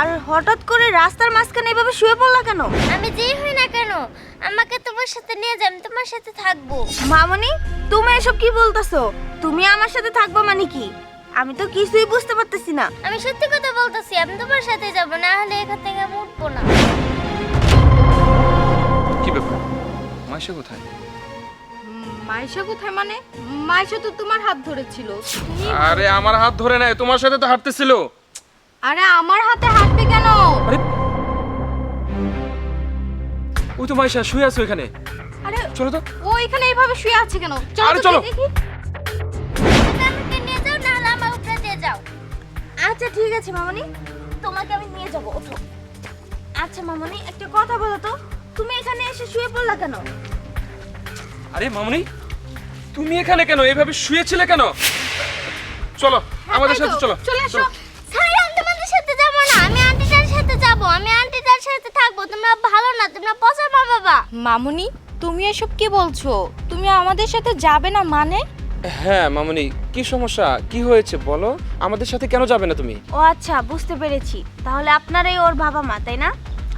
আরে হঠাৎ করে রাস্তার মাঝখানে এভাবে শুয়ে পড়লা কেন? আমি যেই হই না কেন আমাকে তোমার সাথে নিয়ে যাই আমি তোমার সাথে থাকব। মামনি তুমি এসব কি বলতেছো? তুমি আমার সাথে থাকব মানে কি? আমি তো কিছুই বুঝতে পারতেছি না। আমি সত্যি কথা বলতেছি আমি তোমার সাথে যাব না হলে এখান থেকে আমি উঠবো না। কি ব্যাপার? মাইশা কোথায়? মাইশা কোথায় মানে? মাইশা তো তোমার হাত ধরেছিল। আরে আমার হাত ধরে নাই তোমার সাথে তো হাঁটতেছিল। আরে আমার হাতে হাঁটবে কেন? আরে ওই তো মাইশা শুয়ে আছো এখানে। আরে চলো তো। ও এখানে এইভাবে শুয়ে আছে কেন? আরে চলো। দেখি। আমাকে নিয়ে যাও না হলে আমার উপরে দিয়ে যাও। আচ্ছা ঠিক আছে মামনি। তোমাকে আমি নিয়ে যাব ওঠো। আচ্ছা মামনি একটা কথা বলো তো। তুমি এখানে এসে শুয়ে পড়লা কেন? আরে মামনি তুমি এখানে কেন? এভাবে শুয়েছিলে কেন? চলো আমাদের তাই সাথে চলো। চলে এসো সাথে থাকব তোমরা ভালো না তোমরা পচা মা বাবা। মামুনি তুমি এসব কি বলছো? তুমি আমাদের সাথে যাবে না মানে? হ্যাঁ মামনি কি সমস্যা? কি হয়েছে বলো? আমাদের সাথে কেন যাবে না তুমি? ও আচ্ছা বুঝতে পেরেছি। তাহলে আপনারাই ওর বাবা মা তাই না?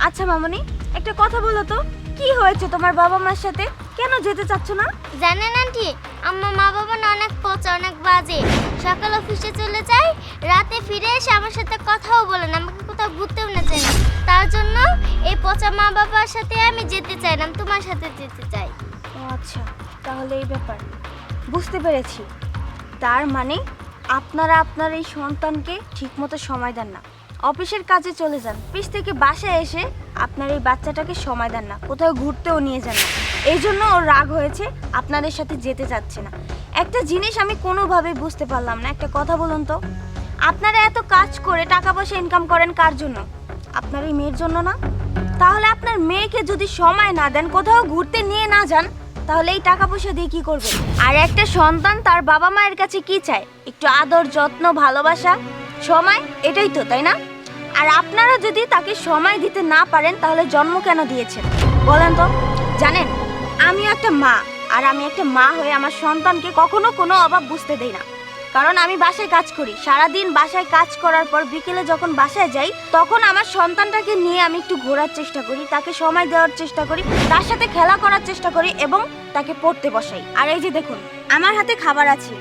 আচ্ছা মামনি একটা কথা বলো তো। কি হয়েছে তোমার বাবা মার সাথে? কেন যেতে চাচ্ছ না? জানেন আন্টি আমার মা বাবা না অনেক পচা অনেক বাজে। সকাল অফিসে চলে যায় রাতে ফিরে এসে আমার সাথে কথাও বলে না। আমাকে কোথাও ঘুরতেও না না তার জন্য এই পচা মা বাবার সাথে আমি যেতে চাই না তোমার সাথে যেতে চাই। ও আচ্ছা তাহলে এই ব্যাপার। বুঝতে পেরেছি। তার মানে আপনারা আপনার এই সন্তানকে ঠিকমতো সময় দেন না। অফিসের কাজে চলে যান। অফিস থেকে বাসায় এসে আপনার এই বাচ্চাটাকে সময় দেন না। কোথাও ঘুরতেও নিয়ে যান না। এই জন্য ওর রাগ হয়েছে, আপনাদের সাথে যেতে চাচ্ছে না। একটা জিনিস আমি কোনোভাবেই বুঝতে পারলাম না। একটা কথা বলুন তো। আপনারা এত কাজ করে টাকা পয়সা ইনকাম করেন কার জন্য? আপনার এই মেয়ের জন্য না? তাহলে আপনার মেয়েকে যদি সময় না দেন, কোথাও ঘুরতে নিয়ে না যান, তাহলে এই টাকা পয়সা দিয়ে কি করবে আর একটা সন্তান তার বাবা মায়ের কাছে কি চায়? একটু আদর, যত্ন, ভালোবাসা? সময়? এটাই তো, তাই না? আর আপনারা যদি তাকে সময় দিতে না পারেন, তাহলে জন্ম কেন দিয়েছেন? বলেন তো। জানেন আমিও একটা মা, আর আমি একটা মা হয়ে আমার সন্তানকে কখনো কোনো অভাব বুঝতে দেই না। কারণ আমি বাসায় কাজ করি। সারাদিন বাসায় কাজ করার পর বিকেলে যখন বাসায় যাই, তখন আমার সন্তানটাকে নিয়ে আমি একটু ঘোরার চেষ্টা করি, তাকে সময় দেওয়ার চেষ্টা করি, তার সাথে খেলা করার চেষ্টা করি এবং তাকে পড়তে বসাই। আর এই যে দেখুন, আমার হাতে খাবার আছে।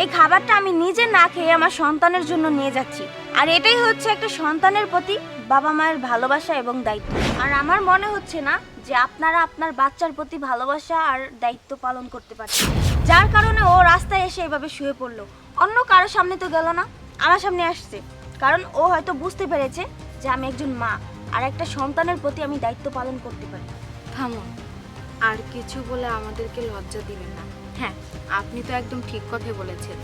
এই খাবারটা আমি নিজে না খেয়ে আমার সন্তানের জন্য নিয়ে যাচ্ছি। আর এটাই হচ্ছে একটা সন্তানের প্রতি বাবা মায়ের ভালোবাসা এবং দায়িত্ব। আর আমার মনে হচ্ছে না যে আপনারা আপনার বাচ্চার প্রতি ভালোবাসা আর দায়িত্ব পালন করতে পারছেন। যার কারণে ও রাস্তায় এসে এভাবে শুয়ে পড়ল। অন্য কারোর সামনে তো গেল না, আমার সামনে আসছে। কারণ ও হয়তো বুঝতে পেরেছে যে আমি একজন মা, আর একটা সন্তানের প্রতি আমি দায়িত্ব পালন করতে পারি। থামুন আর কিছু বলে আমাদেরকে লজ্জা দিবেন না। হ্যাঁ। আপনি তো একদম ঠিক কথাই বলেছেন।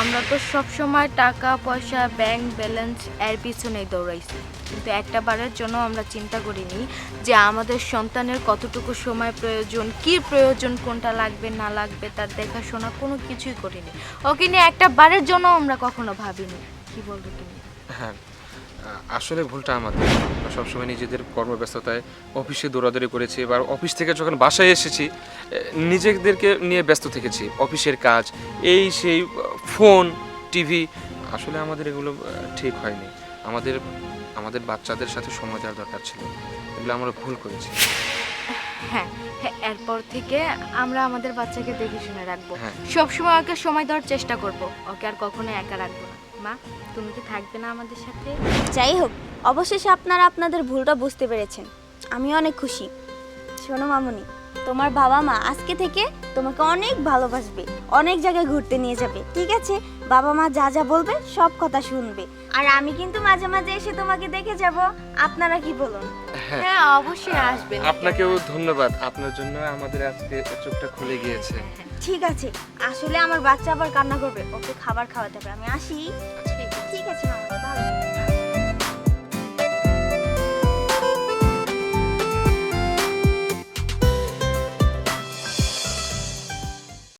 আমরা তো সব সময় টাকা পয়সা ব্যাংক ব্যালেন্স এর পিছনেই দৌড়াইছি। কিন্তু একটা বারের জন্য আমরা চিন্তা করিনি যে আমাদের সন্তানের কতটুকু সময় প্রয়োজন কি প্রয়োজন কোনটা লাগবে না লাগবে তার দেখাশোনা কোনো কিছুই করিনি। ওকে নিয়ে একটা বারের জন্য আমরা কখনো ভাবিনি। কি বলব তুমি? হ্যাঁ। আসলে ভুলটা আমাদের। আমরা সবসময় নিজেদের কর্মব্যস্ততায় অফিসে দৌড়াদৌড়ি করেছি এবার অফিস থেকে যখন বাসায় এসেছি নিজেদেরকে নিয়ে ব্যস্ত থেকেছি। অফিসের কাজ এই সেই ফোন টিভি আসলে আমাদের এগুলো ঠিক হয়নি। আমাদের আমাদের বাচ্চাদের সাথে সময় দেওয়ার দরকার ছিল। এগুলো আমরা ভুল করেছি। হ্যাঁ হ্যাঁ এরপর থেকে আমরা আমাদের বাচ্চাকে দেখে শুনে রাখব। হ্যাঁ। সবসময় ওকে সময় দেওয়ার চেষ্টা করব। ওকে আর কখনো একা রাখব না। মা, তুমি কি থাকবে না আমাদের সাথে? যাই হোক, অবশেষে আপনারা আপনাদের ভুলটা বুঝতে পেরেছেন। আমি অনেক খুশি। শোনো মামুনি, তোমার বাবা মা আজকে থেকে তোমাকে অনেক ভালোবাসবে, অনেক জায়গায় ঘুরতে নিয়ে যাবে, ঠিক আছে? বাবা মা যা যা বলবে, সব কথা শুনবে। আর আমি কিন্তু মাঝে মাঝে এসে তোমাকে দেখে যাব। আপনারা কি বলুন? হ্যাঁ। হ্যাঁ অবশ্যই আসবেন। আপনাকেও ধন্যবাদ। আপনার জন্য আমাদের আজকে চোখটা খুলে গিয়েছে। ঠিক আছে। আসলে আমার বাচ্চা আবার কান্না করবে। ওকে খাবার খাওয়াতে হবে। আমি আসি। ঠিক আছে। মামা ভালো